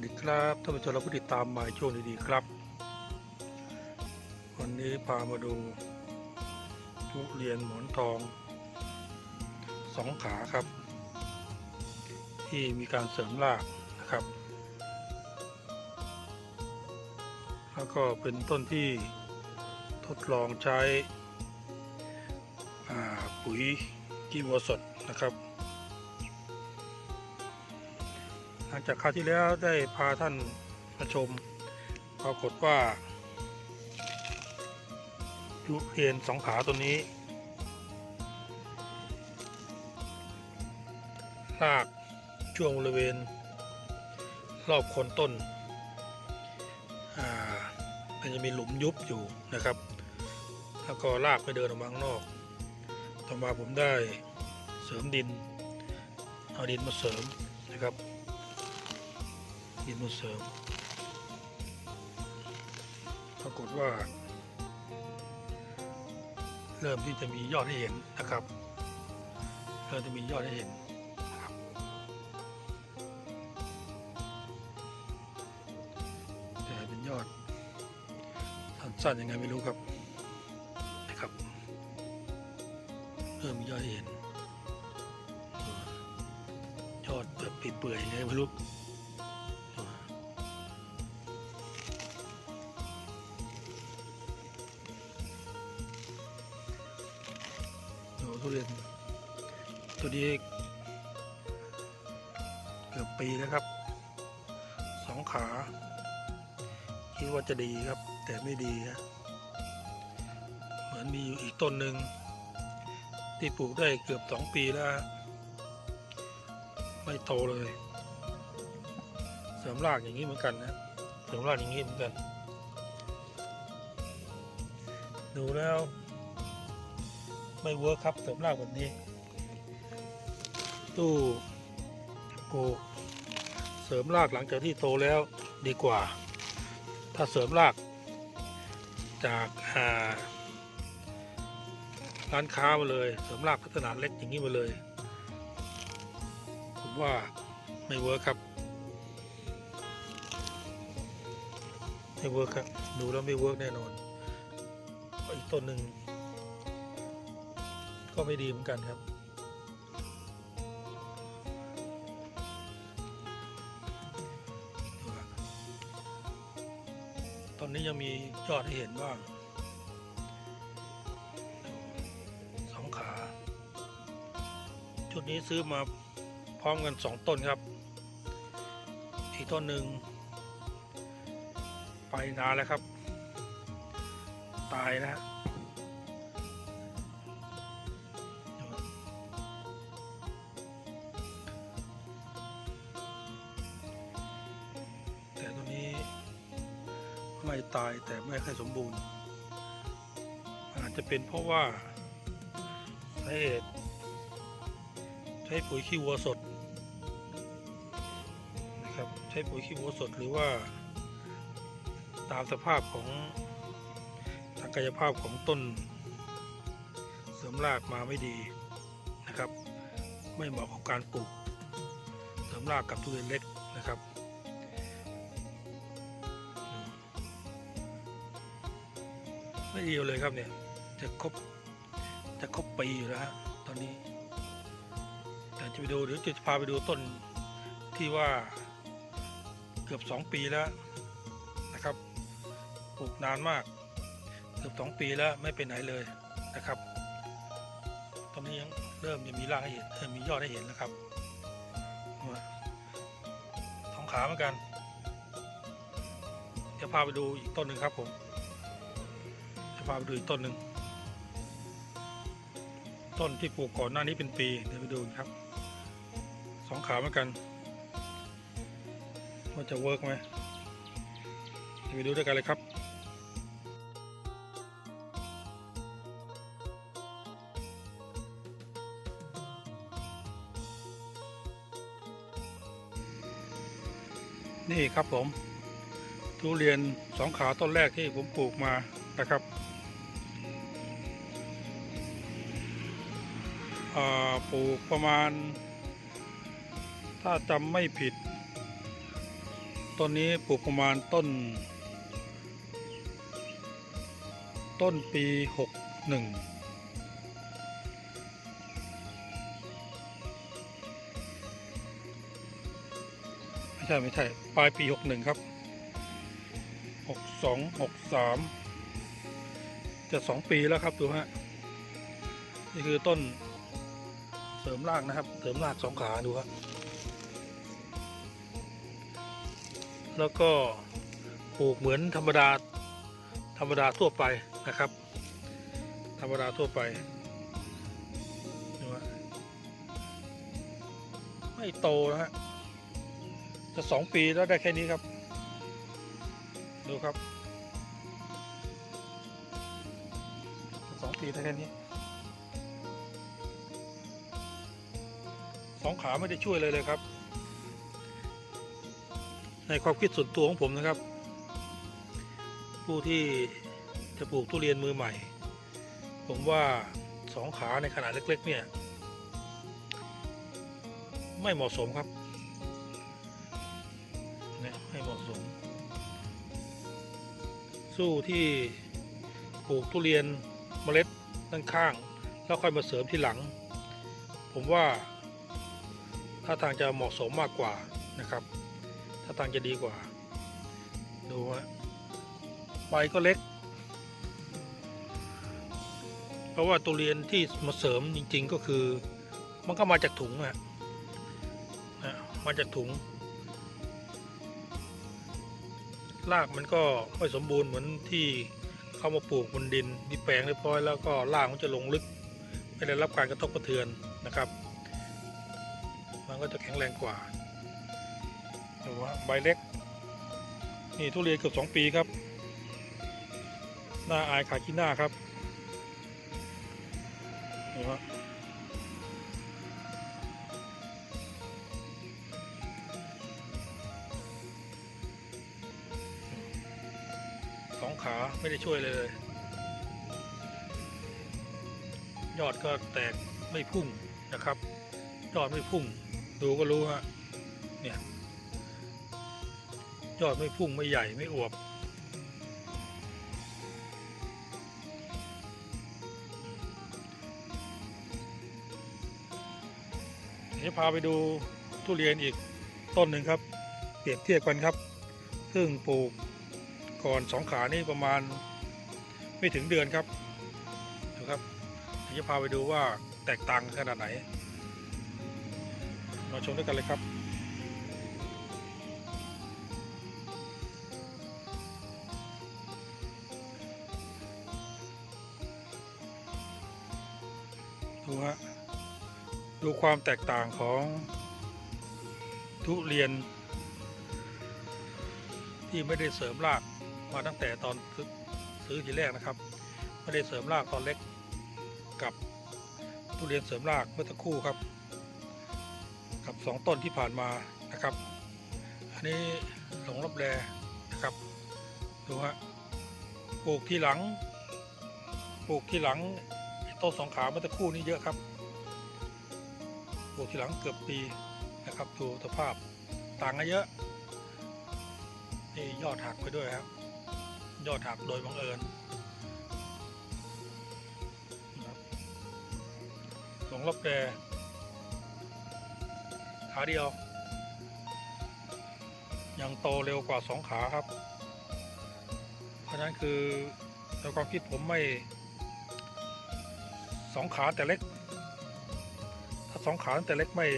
วัสดีครับท่านผู้ชมและผู้ติดตามมาช่วงดีๆครับ วันนี้พามาดูทุเรียนหมอนทองสองขาครับ ที่มีการเสริมรากนะครับ แล้วก็เป็นต้นที่ทดลองใช้ปุ๋ยกีวัวสดนะครับ ลังจากคราวที่แล้วได้พาท่านมาชม ปรากฏว่าทุเรียนสองขาตัวนี้รากช่วงบริเวณ รอบโคนต้นมันจะมีหลุมยุบอยู่นะครับ แล้วก็รากไปเดินออกมาข้างนอก ต่อมาผมได้เสริมดิน เอาดินมาเสริมนะครับ ดินมาเสริมปรากฏว่า เริ่มที่จะมียอดให้เห็นนะครับเริ่มจะมียอดให้เห็นนะครับแต่เป็นยอดสั้นๆยังไงไม่รู้ครับนะครับเริ่มมียอดให้เห็นยอดแบบเปื่อยๆยังไงไม่รู้ ทุเรียน ตัวนี้เกือบปีแล้วครับสองขาคิดว่าจะดีครับ แต่ไม่ดีฮะเหมือนมีอยู่อีกต้นหนึ่งที่ปลูกได้เกือบสองปีแล้ว ไม่โตเลยเสริมรากอย่างนี้เหมือนกันนะเสริมรากอย่างนี้เหมือนกัน ดูแล้ว ไม่เวิร์คครับเสริมรากแบบนี้ ตู้ปลูกเสริมรากหลังจากที่โตแล้วดีกว่า ถ้าเสริมราก จากอ่าร้านค้ามาเลยเสริมรากพัฒนาเล็กอย่างนี้มาเลย ผมว่าไม่เวิร์คครับไม่เวิร์คครับดูแล้วไม่เวิร์คแน่นอนอีกต้นหนึ่ง ก็ไม่ดีเหมือนกันครับ ตอนนี้ยังมียอดให้เห็นบ้างสองขา ชุดนี้ซื้อมาพร้อมกันสองต้นครับ อีกต้นหนึ่ง ไปนานแล้วครับ ตายแล้ ไม่ตายแต่ไม่ค่อยสมบูรณ์ อาจจะเป็นเพราะว่าสาเหตุใช้ปุ๋ยขี้วัวสดนะครับใช้ปุ๋ยขี้วัวสดหรือว่า ตามสภาพของทางกายภาพของต้น เสริมรากมาไม่ดีนะครับ ไม่เหมาะกับการปลูกเสริมรากกับทุเรียนเล็กนะครับ ไม่ดียวเลยครับเนี่ยจะครบจะครบปีอยู่แล้วฮะตอนนี้แต่จะไปดูเดี๋ยวจะพาไปดูต้นที่ว่าเกือบสองปีแล้วนะครับปลูกนานมาก เกือบสองปีแล้วไม่เป็นไหนเลยนะครับ ตอนนี้ยังเริ่มจะมีรากให้เห็นเริ่มมียอดให้เห็นแล้วครับว่าสองขาเหมือนกันจะพาไปดูอีกต้นหนึ่งครับผม พาไปดูต้นหนึ่งต้นที่ปลูกก่อนหน้านี้เป็นปีเดี๋ยวไปดูครับสองขาเหมือนกันว่าจะเวิร์กไหมเดี๋ยวไปดูด้วยกันเลยครับนี่ครับผมทุเรียนสองขาต้นแรกที่ผมปลูกมานะครับ ปลูกประมาณ ถ้าจำไม่ผิด ต้นนี้ปลูกประมาณต้น ต้นปีหกหนึ่งไม่ใช่ไม่ใช่ ปลายปีหกหนึ่งครับหกสองหกสามจะสองปีแล้วครับดูฮะ นี่คือต้น เสริมรากนะครับ เสริมรากสองขาดูครับแล้วก็ปลูกเหมือนธรรมดาธรรมดาทั่วไปนะครับ ธรรมดาทั่วไปดูฮะไม่โตนะฮะจะสองปีแล้วได้แค่นี้ครับ ดูครับสองปีได้แค่นี้ องขาไม่ได้ช่วยเลยเลยครับ ในความคิดส่วนตัวของผมนะครับ ผู้ที่จะปลูกทุเรียนมือใหม่ ผมว่าสองขาในขนาดเล็ก ๆ เนี่ย ไม่เหมาะสมครับนี่ยไม่เหมาะสม สู้ที่ปลูกทุเรียนเมล็ดด้านข้าง แล้วค่อยมาเสริมที่หลัง ผมว่า ถ้าทางจะเหมาะสมมากกว่านะครับ ถ้าทางจะดีกว่า ดูฮะใบก็เล็ก เพราะว่าตัวเรียนที่มาเสริมจริง ๆ ก็คือ มันก็มาจากถุงอะนะมาจากถุงรากมันก็ไม่สมบูรณ์เหมือนที่เข้ามาปลูกบนดินที่แปลงเรียบร้อยแล้วก็รากมันจะลงลึก ไม่ได้รับการกระทบกระเทือนนะครับ ก็จะแข็งแรงกว่าดูว่าใบเล็ก นี่ทุเรียนเกือบสองปีครับ หน้าอายขาขี้หน้าครับดูว่าสองขาไม่ได้ช่วยเลยเลยยอดก็แตกไม่พุ่งนะครับ ยอดไม่พุ่ง ดูก็รู้ฮะเนี่ยยอดไม่พุ่งไม่ใหญ่ไม่อวบเดี๋ยพาไปดูทุเรียนอีกต้นหนึ่งครับ เปรียบเทียบกันครับ ซึ่งปลูกก่อนสองขานี่ประมาณไม่ถึงเดือนครับดูครับเฮียวจะพาไปดูว่าแตกต่างขนาดไหน มาชมด้วยกันเลยครับ ดูฮะ ดูความแตกต่างของทุเรียน ที่ไม่ได้เสริมรากมาตั้งแต่ตอนซื้อทีแรกนะครับ ไม่ได้เสริมรากตอนเล็กกับทุเรียนเสริมรากเมื่อสักครู่ครับ สองต้นที่ผ่านมานะครับ อันนี้หลงรับแรนะครับ ดูฮะปลูกที่หลังปลูกที่หลังต้นสองขาเมื่อสักครู่นี้เยอะครับปลูกที่หลังเกือบปีนะครับดูสภาพต่างกันเยอะนี่ยอดหักไปด้วยครับ ยอดหักโดยบังเอิญนะครับหลงรับแร ขาเดียว ยังโตเร็วกว่าสองขาครับ เพราะฉะนั้นคือในความคิดผมไม่สองขาแต่เล็ก ถ้าสองขาแต่เล็กไม่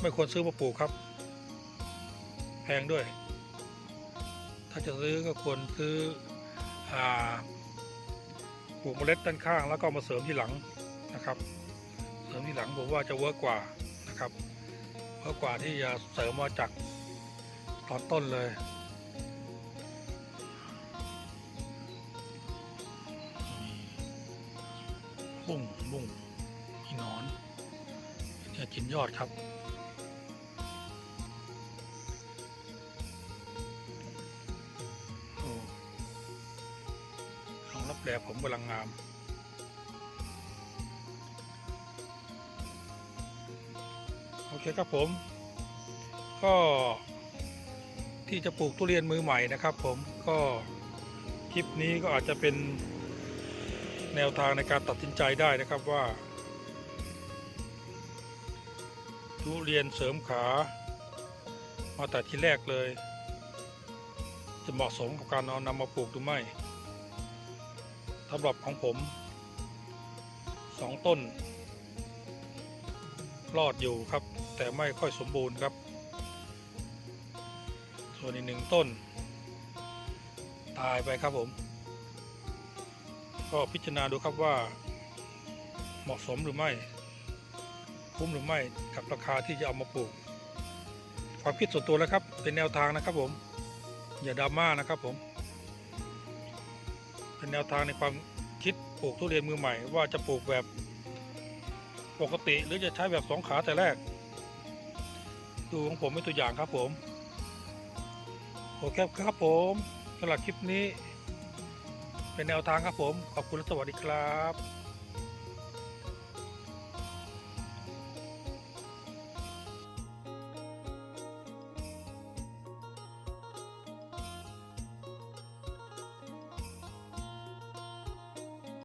ไม่ควรซื้อมาปลูกครับ แพงด้วย ถ้าจะซื้อก็ควรซื้ออปลูกเมล็ดด้านข้างแล้วก็มาเสริมที่หลังนะครับ เสริมที่หลังผมว่าจะเวิร์กกว่านะครับ เวิร์กกว่าที่จะเสริมมาจากตอนต้นเลย บุ้งบุ้งอีนอนเนี่ยกินยอดครับโอ้ลองรับแลผมกำลังงาม อเคครับผม ก็ที่จะปลูกทุเรียนมือใหม่นะครับ ผมก็คลิปนี้ก็อาจจะเป็นแนวทางในการตัดสินใจได้นะครับว่า ทุเรียนเสริมขา มาแต่ที่แรกเลย จะเหมาะสมกับการเอานำมาปลูกหรือไม่สำหรับของผมสองต้น รอดอยู่ครับ แต่ไม่ค่อยสมบูรณ์ครับ ส่วนอีกหนึ่งต้น ตายไปครับผม ก็พิจารณาดูครับว่า เหมาะสมหรือไม่ คุ้มหรือไม่กับราคาที่จะเอามาปลูก ความคิดส่วนตัวแล้วครับ เป็นแนวทางนะครับผม อย่าดราม่านะครับผม เป็นแนวทางในความคิดปลูกทุเรียนมือใหม่ว่าจะปลูกแบบปกติหรือจะใช้แบบสองขาแต่แรก ดูของผมเป็นตัวอย่างครับผมโอเคครับผมสำหรับคลิปนี้ เป็นแนวทางครับผม ขอบคุณและสวัสดีครับ